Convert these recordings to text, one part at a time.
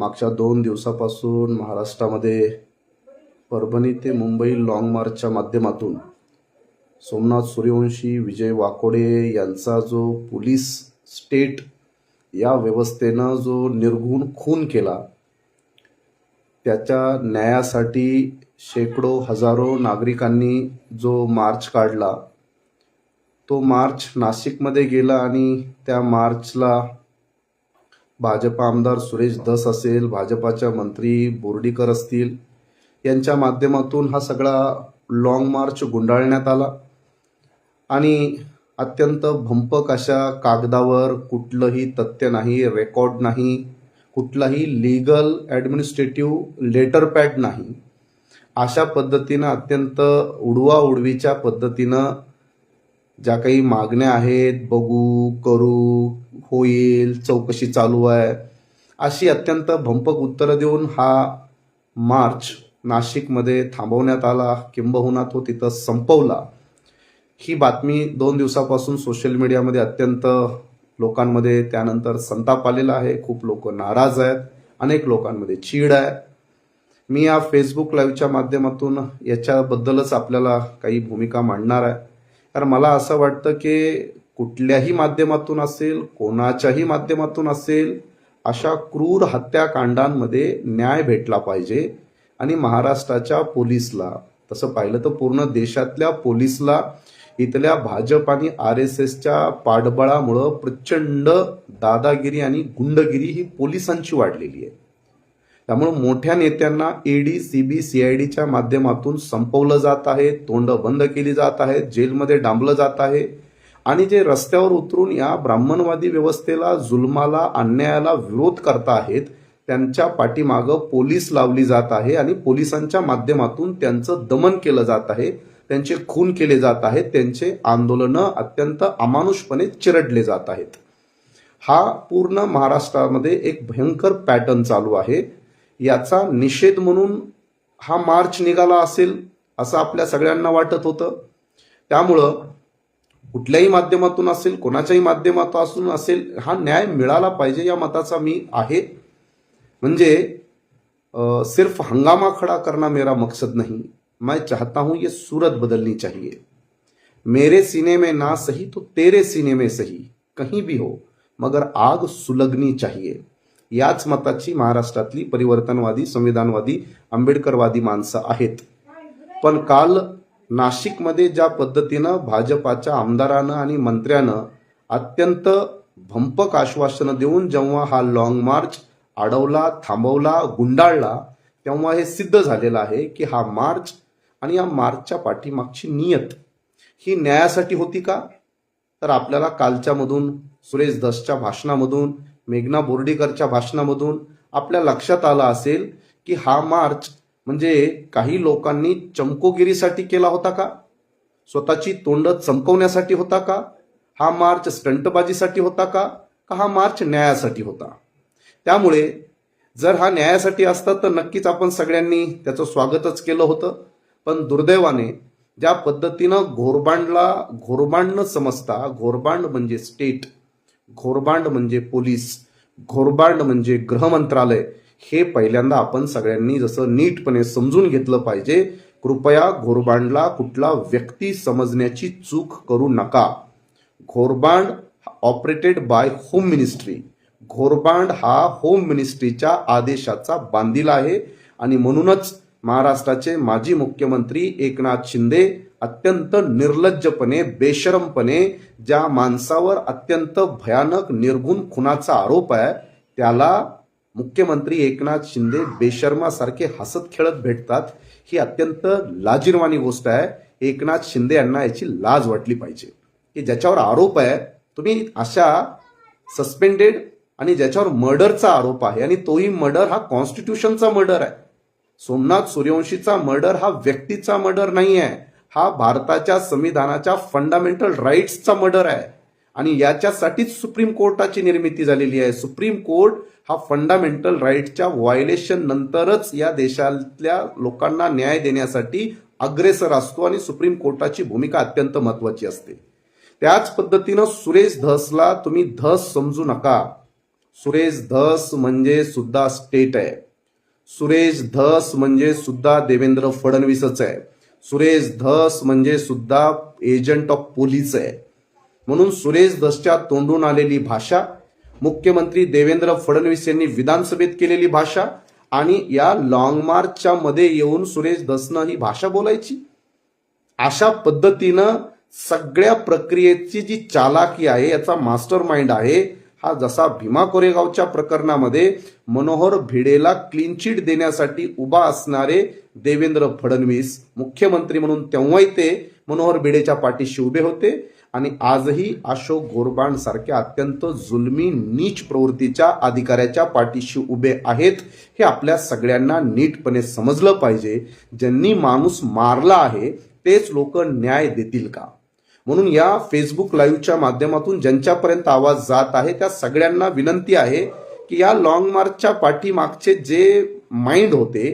मागच्या दोन दिवसापासून महाराष्ट्रामध्ये परभणी ते मुंबई लाँग मार्चच्या माध्यमातून सोमनाथ सूर्यवंशी विजय वाकोडे यांचा जो पोलीस स्टेट या व्यवस्थेनं जो निर्घुण खून केला त्याच्या न्यायासाठी शेकडो हजारो नागरिकांनी जो मार्च काढला तो मार्च नाशिकमध्ये गेला आणि त्या मार्चला भाजपा आमदार सुरेश धस असेल भाजपाच्या मंत्री बोर्डीकर असतील यांच्या माध्यमातून हा सगळा लाँग मार्च गुंडाळण्यात आला. आणि अत्यंत भंपक अशा कागदावर कुठलंही तथ्य नाही रेकॉर्ड नाही कुठलाही लीगल ॲडमिनिस्ट्रेटिव्ह लेटर पॅड नाही. अशा पद्धतीनं अत्यंत उडवा उडवीच्या पद्धतीनं ज्या काही मागण्या आहेत बघू करू होईल चौकशी चालू आहे अशी अत्यंत भंपक उत्तरं देऊन हा मार्च नाशिकमध्ये थांबवण्यात आला किंबहुना तो तिथं संपवला. ही बातमी दोन दिवसापासून सोशल मीडियामध्ये अत्यंत लोकांमध्ये त्यानंतर संताप आलेला आहे खूप लोक नाराज आहेत अनेक लोकांमध्ये चीड आहे. मी या फेसबुक लाईव्हच्या माध्यमातून याच्याबद्दलच आपल्याला काही भूमिका मांडणार आहे. कारण मला असं वाटतं की कुठल्याही माध्यमातून असेल कोणाच्याही माध्यमातून असेल अशा क्रूर हत्याकांडांमध्ये न्याय भेटला पाहिजे. आणि महाराष्ट्राच्या पोलीसला तसं पाहिलं तर पूर्ण देशातल्या पोलीसला इथल्या भाजप आणि आर एस एसच्या पाठबळामुळं प्रचंड दादागिरी आणि गुंडगिरी ही पोलिसांची वाढलेली आहे. त्यामुळे मोठ्या नेत्यांना ईडी सीबी सीआयडीच्या माध्यमातून संपवलं जात आहे तोंड बंद केली जात आहेत जेलमध्ये डांबलं जात आहे. आणि जे रस्त्यावर उतरून या ब्राह्मणवादी व्यवस्थेला जुलमाला अन्यायाला विरोध करता आहेत त्यांच्या पाठीमागं पोलीस लावली जात आहे आणि पोलिसांच्या माध्यमातून त्यांचं दमन केलं जात आहे त्यांचे खून केले जात आहेत त्यांचे आंदोलनं अत्यंत अमानुषपणे चिरडले जात आहेत. हा पूर्ण महाराष्ट्रामध्ये एक भयंकर पॅटर्न चालू आहे. याचा निषेध म्हणून हा मार्च निघाला असेल असं आपल्या सगळ्यांना वाटत होतं. त्यामुळं कुठल्याही माध्यमातून असेल कोणाच्याही माध्यमातून असेल हा न्याय मिळाला पाहिजे या मताचा मी आहे. म्हणजे सिर्फ हंगामा खड़ा करना मेरा मकसद नहीं. मैं चाहता हूं ये सूरत बदलनी चाहिए. मेरे सीने में ना सही तो तेरे सीने में सही. कहीं भी हो मगर आग सुलगनी चाहिए. याच मताची महाराष्ट्रातली परिवर्तनवादी संविधानवादी आंबेडकरवादी माणसं आहेत. पण काल नाशिकमध्ये ज्या पद्धतीनं भाजपाच्या आमदारानं आणि मंत्र्यानं अत्यंत भंपक आश्वासनं देऊन जेव्हा हा लाँग मार्च अडवला थांबवला गुंडाळला तेव्हा हे सिद्ध झालेलं आहे की हा मार्च आणि या मार्चच्या पाठीमागची नियत ही न्यायासाठी होती का? तर आपल्याला कालच्यामधून सुरेश दसच्या भाषणामधून मेघना बोर्डीकरच्या भाषणामधून आपल्या लक्षात आलं असेल की हा मार्च म्हणजे काही लोकांनी चमकोगिरीसाठी केला होता का? स्वतःची तोंड चमकवण्यासाठी होता का? हा मार्च स्टंटबाजीसाठी होता का? का हा मार्च न्यायासाठी होता? त्यामुळे जर हा न्यायासाठी असता तर नक्कीच आपण सगळ्यांनी त्याचं स्वागतच केलं होतं. पण दुर्दैवाने ज्या पद्धतीनं घोरबांडला घोरबांड न समजता घोरबांड म्हणजे स्टेट घोरबांड म्हणजे पोलीस घोरबांड म्हणजे गृहमंत्रालय. हे पहिल्यांदा आपण सगळ्यांनी जसं नीटपणे समजून घेतलं पाहिजे कृपया घोरबांडला कुठला व्यक्ती समजण्याची चूक करू नका. Ghorband operated by home ministry Ghorband हा होम मिनिस्ट्रीच्या आदेशाचा बांधील आहे. आणि म्हणूनच महाराष्ट्राचे माजी मुख्यमंत्री एकनाथ शिंदे अत्यंत निर्लज्जपणे बेशरमपणे ज्या माणसावर अत्यंत भयानक निर्गुण खुनाचा आरोप आहे त्याला मुख्यमंत्री एकनाथ शिंदे बेशर्मासारखे हसत खेळत भेटतात. ही अत्यंत लाजिरवाणी गोष्ट आहे. एकनाथ शिंदे यांना याची लाज वाटली पाहिजे. की ज्याच्यावर आरोप आहे तुम्ही अशा सस्पेंडेड आणि ज्याच्यावर मर्डरचा आरोप आहे आणि तोही मर्डर हा कॉन्स्टिट्यूशनचा मर्डर आहे. सोमनाथ सूर्यवंशीचा मर्डर हा व्यक्तीचा मर्डर नाही आहे हा भारताच्या संविधानाच्या फंडामेंटल राईट्सचा मर्डर आहे. आणि याच्यासाठीच सुप्रीम कोर्टाची निर्मिती झालेली आहे. सुप्रीम कोर्ट हा फंडामेंटल राईटच्या व्हायलेशन नंतरच या देशातल्या लोकांना न्याय देण्यासाठी अग्रेसर असतो आणि सुप्रीम कोर्टाची भूमिका अत्यंत महत्वाची असते. त्याच पद्धतीनं सुरेश धसला तुम्ही धस समजू नका. सुरेश धस म्हणजे सुद्धा स्टेट आहे. सुरेश धस म्हणजे सुद्धा देवेंद्र फडणवीसच आहे. सुरेश धस म्हणजे सुद्धा एजंट ऑफ पोलीस आहे. म्हणून सुरेश धसच्या तोंडून आलेली भाषा मुख्यमंत्री देवेंद्र फडणवीस यांनी विधानसभेत केलेली भाषा आणि या लॉंग मार्चच्या मध्ये येऊन सुरेश धसनं ही भाषा बोलायची. अशा पद्धतीनं सगळ्या प्रक्रियेची जी चालाकी आहे याचा मास्टर माइंड आहे हा जसा भीमा कोरेगावच्या प्रकरणामध्ये मनोहर भिडेला क्लीन चिट देण्यासाठी उभा असणारे देवेंद्र फडणवीस मुख्यमंत्री म्हणून तेव्हाही ते मनोहर भिडेच्या पाठीशी उभे होते. आणि आजही अशोक गोरबाण सारख्या अत्यंत जुलमी नीच प्रवृत्तीच्या अधिकाऱ्याच्या पाठीशी उभे आहेत हे आपल्या सगळ्यांना नीटपणे समजलं पाहिजे. ज्यांनी माणूस मारला आहे तेच लोक न्याय देतील का? म्हणून या फेसबुक लाईव्हच्या माध्यमातून ज्यांच्यापर्यंत आवाज जात आहे त्या सगळ्यांना विनंती आहे की या लॉंग मार्चच्या पाठीमागचे जे माइंड होते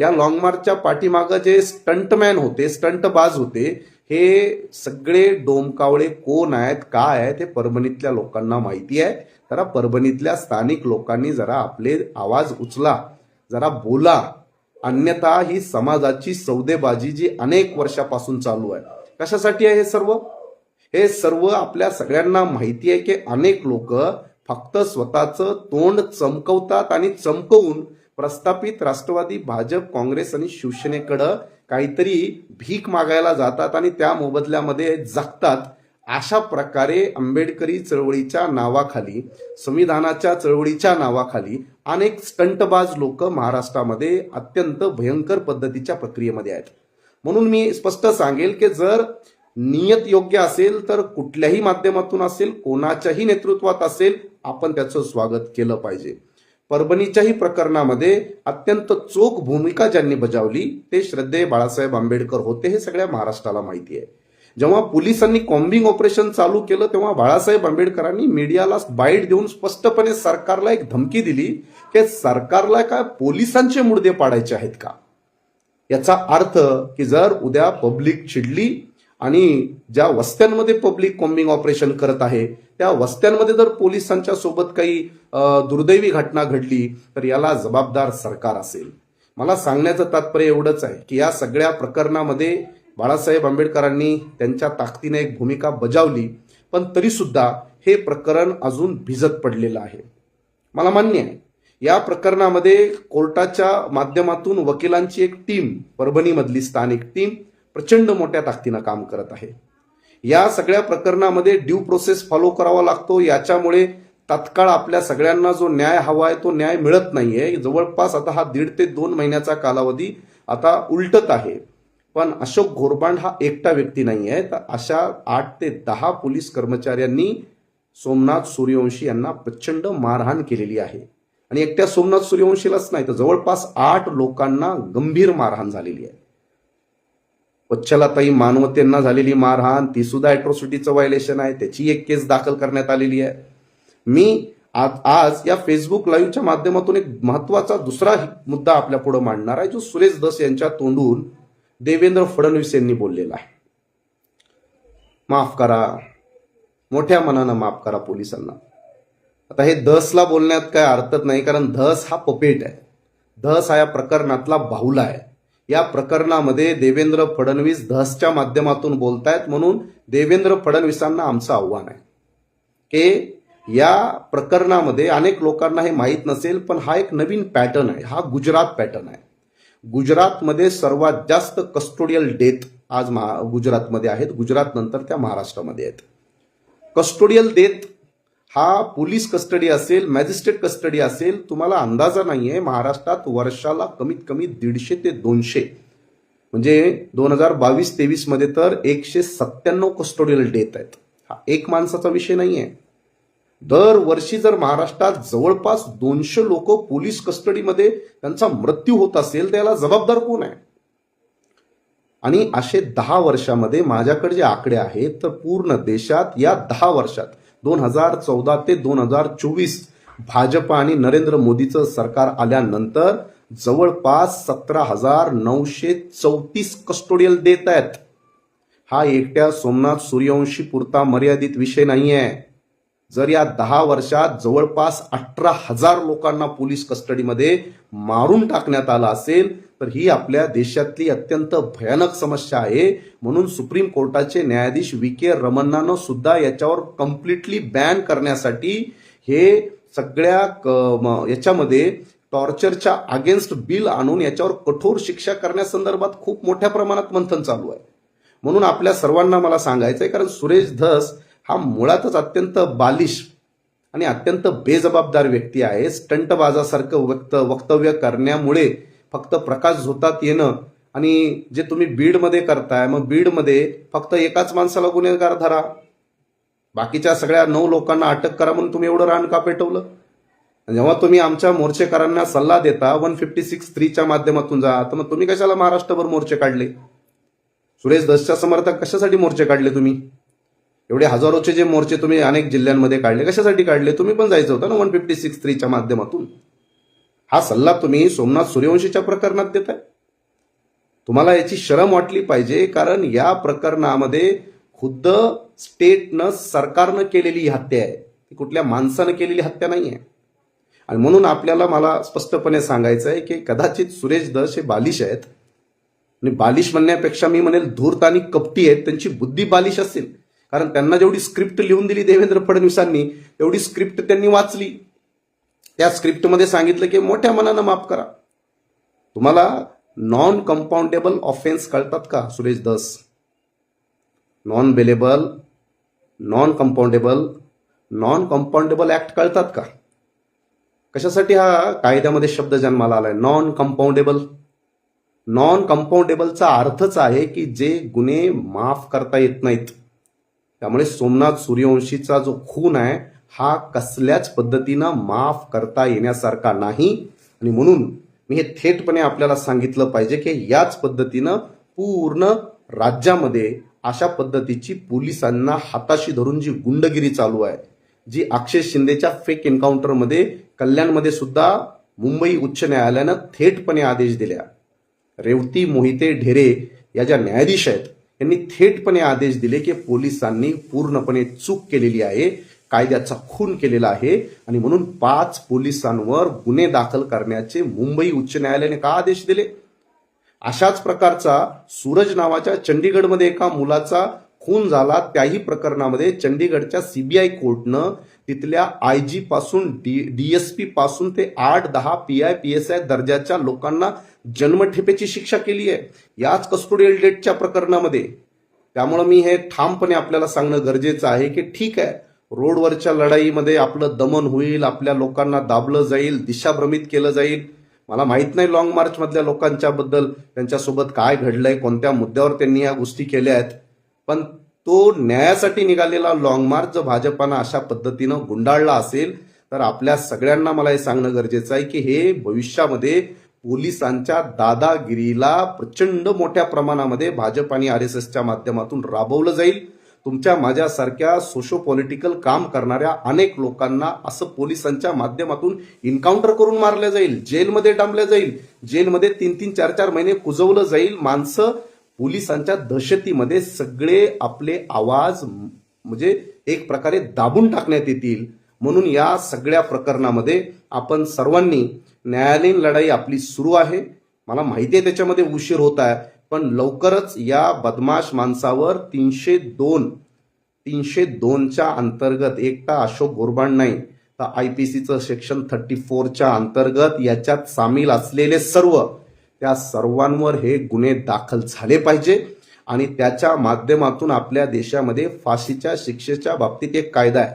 या लॉंग मार्चच्या पाठीमागं जे स्टंटमॅन होते स्टंटबाज होते हे सगळे डोमकावळे कोण आहेत काय आहेत हे परभणीतल्या लोकांना माहिती आहे. जरा परभणीतल्या स्थानिक लोकांनी जरा आपले आवाज उचला जरा बोला. अन्यथा ही समाजाची सौदेबाजी जी अनेक वर्षापासून चालू आहे. कशासाठी आहे हे सर्व? हे सर्व आपल्या सगळ्यांना माहिती आहे की अनेक लोक फक्त स्वतःचं तोंड चमकवतात आणि चमकवून प्रस्थापित राष्ट्रवादी भाजप काँग्रेस आणि शिवसेनेकडं काहीतरी भीक मागायला जातात आणि त्या मोबदल्यामध्ये जगतात अशा प्रकारे आंबेडकरी चळवळीच्या नावाखाली संविधानाच्या चळवळीच्या नावाखाली अनेक स्टंटबाज लोक महाराष्ट्रामध्ये अत्यंत भयंकर पद्धतीच्या प्रक्रियेमध्ये आहेत. म्हणून मी स्पष्ट सांगेल की जर नियत योग्य असेल तर कुठल्याही माध्यमातून असेल कोणाच्याही नेतृत्वात असेल आपण त्याचं स्वागत केलं पाहिजे. परभणीच्याही प्रकरणामध्ये अत्यंत चोख भूमिका ज्यांनी बजावली ते श्रद्धेय बाळासाहेब आंबेडकर होते हे सगळ्या महाराष्ट्राला माहिती आहे. जेव्हा पोलिसांनी कॉम्बिंग ऑपरेशन चालू केलं तेव्हा बाळासाहेब आंबेडकरांनी मीडियाला बाईट देऊन स्पष्टपणे सरकारला एक धमकी दिली की सरकारला काय पोलिसांचे मुडदे पाडायचे आहेत का? याचा अर्थ की जर उद्या पब्लिक चिडली आणि ज्या वस्त्यांमध्ये पब्लिक कॉम्बिंग ऑपरेशन करत आहे त्या वस्त्यांमध्ये जर पोलिसांच्या सोबत काही दुर्दैवी घटना घडली तर याला जबाबदार सरकार असेल. मला सांगण्याचं तात्पर्य एवढंच आहे की या सगळ्या प्रकरणामध्ये बाळासाहेब आंबेडकरांनी त्यांच्या ताकदीने एक भूमिका बजावली पण तरीसुद्धा हे प्रकरण अजून भिजत पडलेलं आहे. मला मान्य आहे या प्रकरणामध्ये कोर्टाच्या माध्यमातून वकिलांची एक टीम परभणीमधली स्थानिक टीम प्रचंड मोठ्या ताकदीनं काम करत आहे. या सगळ्या प्रकरणामध्ये ड्यू प्रोसेस फॉलो करावा लागतो. याच्यामुळे तत्काळ आपल्या सगळ्यांना जो न्याय हवा आहे तो न्याय मिळत नाहीये. जवळपास आता हा दीड ते दोन महिन्याचा कालावधी आता उलटत आहे. पण अशोक घोरबांड हा एकटा व्यक्ती नाही आहे तर अशा आठ ते दहा पोलीस कर्मचाऱ्यांनी सोमनाथ सूर्यवंशी यांना प्रचंड मारहाण केलेली आहे. आणि एकट्या सोमनाथ सूर्यवंशीलाच नाही तर जवळपास आठ लोकांना गंभीर मारहाण झालेली आहे. वच्छलाताई मानवतेंना झालेली मारहाण ती सुद्धा अॅट्रॉसिटीचं व्हायलेशन आहे. त्याची एक केस दाखल करण्यात आलेली आहे. मी आज आज या फेसबुक लाईव्हच्या माध्यमातून एक महत्त्वाचा दुसरा मुद्दा आपल्या पुढे मांडणार आहे जो सुरेश धस यांच्या तोंडून देवेंद्र फडणवीस यांनी बोललेला आहे. माफ करा. मोठ्या मनानं माफ करा पोलिसांना. आता हे धसला बोलण्यात काय अर्थच नाही कारण धस हा पपेट आहे. धस हा या प्रकरणातला बाहुला आहे. या प्रकरणामध्ये देवेंद्र फडणवीस धसच्या माध्यमातून बोलतायत म्हणून देवेंद्र फडणवीसांना आमचं आव्हान आहे. की या प्रकरणामध्ये अनेक लोकांना हे माहीत नसेल पण हा एक नवीन पॅटर्न आहे. हा गुजरात पॅटर्न आहे. गुजरातमध्ये सर्वात जास्त कस्टोडियल डेथ आज महा गुजरातमध्ये आहेत. गुजरात नंतर त्या महाराष्ट्रामध्ये आहेत. कस्टोडियल डेथ हा पोलीस कस्टडी असेल मॅजिस्ट्रेट कस्टडी असेल तुम्हाला अंदाजा नाही आहे महाराष्ट्रात वर्षाला कमीत कमी दीडशे ते दोनशे. म्हणजे दोन हजार बावीस तेवीसमध्ये तर एकशे सत्त्याण्णव कस्टोडियल डेथ आहेत. हा एक माणसाचा विषय नाही आहे दरवर्षी जर महाराष्ट्रात जवळपास दोनशे लोक पोलीस कस्टडीमध्ये त्यांचा मृत्यू होत असेल त्याला जबाबदार कोण आहे? आणि असे दहा वर्षामध्ये माझ्याकडे जे आकडे आहेत तर पूर्ण देशात या दहा वर्षात दोन हजार चौदा ते दोन हजार चोवीस भाजप आणि नरेंद्र मोदीचं सरकार आल्यानंतर जवळपास सतरा हजार नऊशे चौतीस कस्टोडियल देत आहेत. हा एकट्या सोमनाथ सूर्यवंशी पुरता मर्यादित विषय नाही आहे जर या दहा वर्षात जवळपास अठरा हजार लोकांना पोलीस कस्टडीमध्ये मारून टाकण्यात आलं असेल तर ही आपल्या देशातली अत्यंत भयानक समस्या आहे. म्हणून सुप्रीम कोर्टाचे न्यायाधीश व्ही के रमन्नानं सुद्धा याच्यावर कम्प्लिटली बॅन करण्यासाठी हे सगळ्या याच्यामध्ये टॉर्चरच्या अगेन्स्ट बिल आणून याच्यावर कठोर शिक्षा करण्यासंदर्भात खूप मोठ्या प्रमाणात मंथन चालू आहे. म्हणून आपल्या सर्वांना मला सांगायचं आहे कारण सुरेश धस हा मुळातच अत्यंत बालिश आणि अत्यंत बेजबाबदार व्यक्ती आहे. स्टंटबाजासारखं वक्त वक्तव्य करण्यामुळे फक्त प्रकाश झोतात येणं आणि जे तुम्ही बीडमध्ये करताय मग बीडमध्ये फक्त एकाच माणसाला गुन्हेगार धरा. बाकीच्या सगळ्या नऊ लोकांना अटक करा म्हणून तुम्ही एवढं रान का पेटवलं? जेव्हा तुम्ही आमच्या मोर्चेकरांना सल्ला देता वन फिफ्टी सिक्स थ्रीच्या माध्यमातून जा तर मग तुम्ही कशाला महाराष्ट्रभर मोर्चे काढले? सुरेश दसच्या समर्थक कशासाठी मोर्चे काढले तुम्ही? एवढे हजारोचे जे मोर्चे तुम्ही अनेक जिल्ह्यांमध्ये काढले कशासाठी काढले? तुम्ही पण जायचं होतं ना वन फिफ्टी सिक्स थ्रीच्या माध्यमातून. हा सल्ला तुम्ही सोमनाथ सूर्यवंशीच्या प्रकरणात देताय. तुम्हाला याची शरम वाटली पाहिजे कारण या प्रकरणामध्ये खुद्द स्टेटनं सरकारनं केलेली ही हत्या आहे. ती कुठल्या माणसानं केलेली हत्या नाही आहे. आणि म्हणून आपल्याला मला स्पष्टपणे सांगायचं आहे की कदाचित सुरेश दश हे बालिश आहेत. आणि बालिश म्हणण्यापेक्षा मी म्हणेल धूर्त आणि कपटी आहेत त्यांची बुद्धी बालिश असेल. कारण त्यांना जेवढी स्क्रिप्ट लिहून दिली देवेंद्र फडणवीसांनी तेवढी स्क्रिप्ट त्यांनी वाचली. त्या स्क्रिप्टमध्ये सांगितलं की मोठ्या मनानं माफ करा. तुम्हाला नॉन कंपाऊंडेबल ऑफेन्स कळतात का Suresh Dhas? Non bailable non compoundable non compoundable act कळतात का? कशासाठी हा कायद्यामध्ये शब्द जन्माला आलाय? नॉन कंपाऊंडेबल नॉन कंपाऊंडेबलचा अर्थच आहे की जे गुन्हे माफ करता येत नाहीत. त्यामुळे सोमनाथ सूर्यवंशीचा जो खून आहे हा कसल्याच पद्धतीनं माफ करता येण्यासारखा नाही. आणि म्हणून मी हे थेटपणे आपल्याला सांगितलं पाहिजे की याच पद्धतीनं पूर्ण राज्यामध्ये अशा पद्धतीची पोलिसांना हाताशी धरून जी गुंडगिरी चालू आहे जी अक्षय शिंदेच्या फेक एन्काउंटरमध्ये कल्याणमध्ये सुद्धा मुंबई उच्च न्यायालयानं थेटपणे आदेश दिल्या. रेवती मोहिते ढेरे या ज्या न्यायाधीश आहेत यांनी थेटपणे आदेश दिले की पोलिसांनी पूर्णपणे चूक केलेली आहे. कायद्याचा खून केलेला आहे आणि म्हणून पाच पोलिसांवर गुन्हे दाखल करण्याचे मुंबई उच्च न्यायालयाने का आदेश दिले? अशाच प्रकारचा सूरज नावाच्या चंडीगडमध्ये एका मुलाचा खून झाला त्याही प्रकरणामध्ये चंडीगडच्या सीबीआय कोर्टनं तिथल्या आय जी पासून डी डीएसपी पासून ते आठ दहा P I P S I दर्जाच्या लोकांना जन्मठेपेची शिक्षा केली आहे. याच कस्टोडियल डेटच्या प्रकरणामध्ये. त्यामुळं मी हे ठामपणे आपल्याला सांगणं गरजेचं आहे की ठीक आहे रोडवरच्या लढाईमध्ये आपलं दमन होईल आपल्या लोकांना दाबलं जाईल दिशाभ्रमित केलं जाईल. मला माहीत नाही लॉंग मार्च मधल्या लोकांच्या बद्दल त्यांच्यासोबत काय घडलंय कोणत्या मुद्द्यावर त्यांनी या गोष्टी केल्या आहेत. पण तो न्यायासाठी निघालेला लॉंग मार्च जर भाजपानं अशा पद्धतीनं गुंडाळला असेल तर आपल्या सगळ्यांना मला हे सांगणं गरजेचं आहे की हे भविष्यामध्ये पोलिसांच्या दादागिरीला प्रचंड मोठ्या प्रमाणामध्ये भाजप आणि आर एस एसच्या माध्यमातून राबवलं जाईल. तुमच्या माझ्यासारख्या सोशो पॉलिटिकल काम करणाऱ्या अनेक लोकांना असं पोलिसांच्या माध्यमातून इन्काउंटर करून मारलं जाईल जेलमध्ये डांबलं जाईल जेलमध्ये तीन तीन चार चार महिने कुजवलं जाईल. माणसं पोलिसांच्या दहशतीमध्ये सगळे आपले आवाज म्हणजे एक प्रकारे दाबून टाकण्यात येतील. म्हणून या सगळ्या प्रकरणामध्ये आपण सर्वांनी न्यायालयीन लढाई आपली सुरू आहे. मला माहिती आहे त्याच्यामध्ये उशीर होत आहे. पण लवकरच या बदमाश माणसावर तीनशे दोन तीनशे दोनच्या अंतर्गत एकटा अशोक गोरबाण नाही तर आय पी सीचं सेक्शन थर्टी फोरच्या अंतर्गत याच्यात सामील असलेले सर्व त्या सर्वांवर हे गुन्हे दाखल झाले पाहिजे. आणि त्याच्या माध्यमातून आपल्या देशामध्ये फाशीच्या शिक्षेच्या बाबतीत एक कायदा आहे.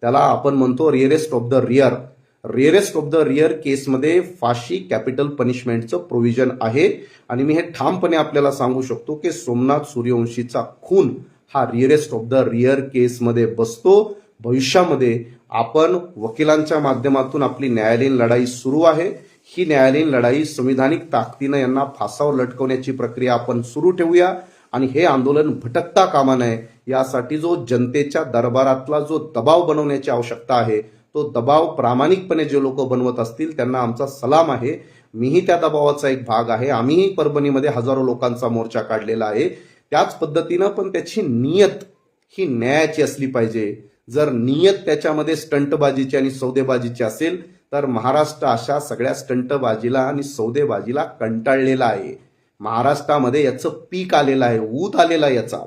त्याला आपण म्हणतो rarest of the rare. Rarest of the rare केसमध्ये फाशी कॅपिटल पनिशमेंटचं प्रोव्हिजन आहे. आणि मी हे ठामपणे आपल्याला सांगू शकतो की सोमनाथ सूर्यवंशीचा खून हा रिअरेस्ट ऑफ द रिअर केसमध्ये बसतो. भविष्यामध्ये आपण वकिलांच्या माध्यमातून आपली न्यायालयीन लढाई सुरू आहे. ही न्यायालयीन लढाई संविधानिक ताकदीनं यांना फासावर लटकवण्याची प्रक्रिया आपण सुरू ठेवूया. आणि हे आंदोलन भटकता कामा नये यासाठी जो जनतेच्या दरबारातला जो दबाव बनवण्याची आवश्यकता आहे तो दबाव प्रामाणिकपणे जे लोक बनवत असतील त्यांना आमचा सलाम आहे. मीही त्या दबावाचा एक भाग आहे. आम्हीही परभणीमध्ये हजारो लोकांचा मोर्चा काढलेला आहे. त्याच पद्धतीनं पण त्याची नियत ही न्यायाची असली पाहिजे. जर नियत त्याच्यामध्ये स्टंटबाजीची आणि सौदेबाजीची असेल तर महाराष्ट्र अशा सगळ्या स्टंटबाजीला आणि सौदेबाजीला कंटाळलेला आहे. महाराष्ट्रामध्ये याचं पीक आलेलं आहे ऊत आलेला आहे याचा.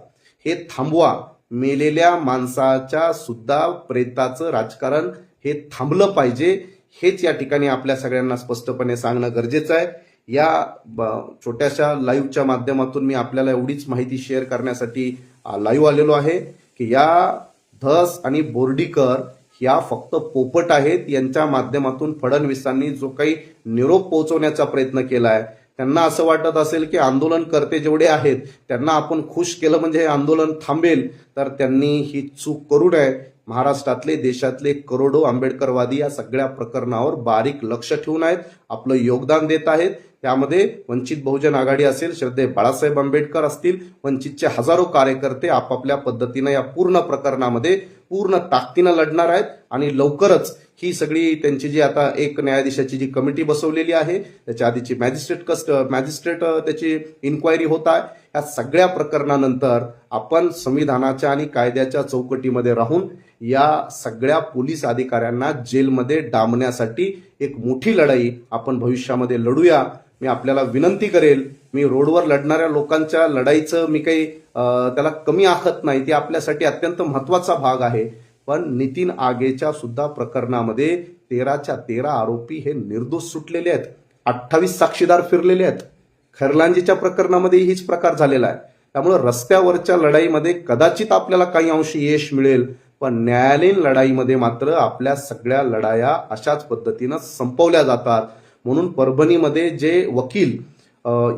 हे थांबवा. मेलेल्या माणसाच्या सुद्धा प्रेताचं राजकारण हे थांबलं पाहिजे. हेच या ठिकाणी आपल्या सगळ्यांना स्पष्टपणे सांगणं गरजेचं आहे. या ब- छोट्याशा लाईव्हच्या माध्यमातून मी आपल्याला एवढीच माहिती शेअर करण्यासाठी लाईव्ह आलेलो आहे की या धस आणि बोर्डीकर या फक्त पोपट आहेत. यांच्या माध्यमातून फडणवीसांनी जो काही निरोप पोहोचवण्याचा प्रयत्न केला आहे त्यांना असं वाटत असेल की आंदोलनकर्ते जेवढे आहेत त्यांना आपण खुश केलं म्हणजे हे आंदोलन थांबेल तर त्यांनी ही चूक करू नये. महाराष्ट्रातले देशातले करोडो आंबेडकरवादी या सगळ्या प्रकरणावर बारीक लक्ष ठेवून आहेत आपलं योगदान देत आहेत. त्यामध्ये वंचित बहुजन आघाडी असेल श्रद्धे बाळासाहेब आंबेडकर असतील वंचितचे हजारो कार्यकर्ते आपापल्या पद्धतीनं या पूर्ण प्रकरणामध्ये पूर्ण ताकदीनं लढणार आहेत आणि लवकरच ही सगळी त्यांची जी आता एक न्यायाधीशाची जी कमिटी बसवलेली आहे त्याच्या आधीची मॅजिस्ट्रेट कस्ट मॅजिस्ट्रेट त्याची इन्क्वायरी होत आहे. या सगळ्या प्रकरणानंतर आपण संविधानाच्या आणि कायद्याच्या चौकटीमध्ये राहून या सगळ्या पोलीस अधिकाऱ्यांना जेलमध्ये डांबण्यासाठी एक मोठी लढाई आपण भविष्यामध्ये लढूया. मी आपल्याला विनंती करेल मी रोडवर लढणाऱ्या लोकांच्या लढाईचं मी काही त्याला कमी आखत नाही ती आपल्यासाठी अत्यंत महत्त्वाचा भाग आहे. पण नितीन आगेच्या सुद्धा प्रकरणामध्ये तेराच्या तेरा आरोपी हे निर्दोष सुटलेले आहेत. अठ्ठावीस साक्षीदार फिरलेले आहेत. खैरलांजीच्या प्रकरणामध्ये हीच प्रकार झालेला आहे. त्यामुळे रस्त्यावरच्या लढाईमध्ये कदाचित आपल्याला काही अंशी यश मिळेल पण न्यायालयीन लढाईमध्ये मात्र आपल्या सगळ्या लढाया अशाच पद्धतीनं संपवल्या जातात. म्हणून परभणीमध्ये जे वकील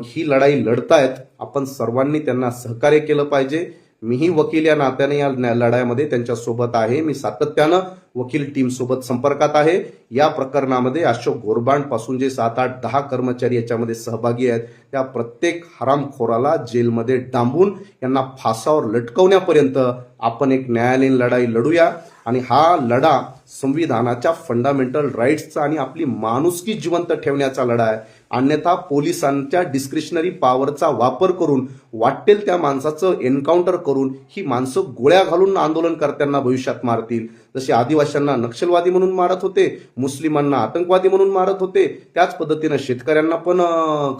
ही लढाई लढतायत आपण सर्वांनी त्यांना सहकार्य केलं पाहिजे. मीही वकील या नात्याने या न्या- लढाईमध्ये त्यांच्यासोबत आहे. मी सातत्यानं वकील टीम सोबत संपर्कात आहे. या प्रकरणामध्ये अशोक गोरबांडपासून जे सात आठ दहा कर्मचारी याच्यामध्ये सहभागी आहेत त्या प्रत्येक हरामखोराला जेलमध्ये डांबून यांना फासावर लटकवण्यापर्यंत आपण एक न्यायालयीन लढाई लढूया. आणि हा लढा संविधानाच्या फंडामेंटल राईट्सचा आणि आपली माणुसकी जिवंत ठेवण्याचा लढा आहे. अन्यथा पोलिसांच्या डिस्क्रिशनरी पॉवरचा वापर करून वाटेल त्या माणसाचं एन्काउंटर करून ही माणसं गोळ्या घालून आंदोलनकर्त्यांना भविष्यात मारतील. जसे आदिवासींना नक्षलवादी म्हणून मारत होते मुस्लिमांना आतंकवादी म्हणून मारत होते त्याच पद्धतीनं शेतकऱ्यांना पण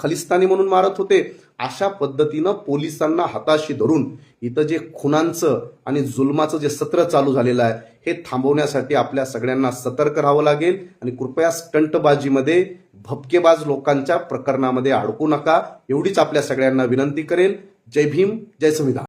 खलिस्तानी म्हणून मारत होते. अशा पद्धतीनं पोलिसांना हाताशी धरून इथं जे खुनांचं आणि जुलमाचं जे सत्र चालू झालेलं आहे हे थांबवण्यासाठी आपल्या सगळ्यांना सतर्क राहावं लागेल. आणि कृपया स्टंटबाजीमध्ये भपकेबाज लोकांच्या प्रकरणामध्ये अडकू नका. एवढीच आपल्या सगळ्यांना विनंती करेल. जय भीम जय संविधान.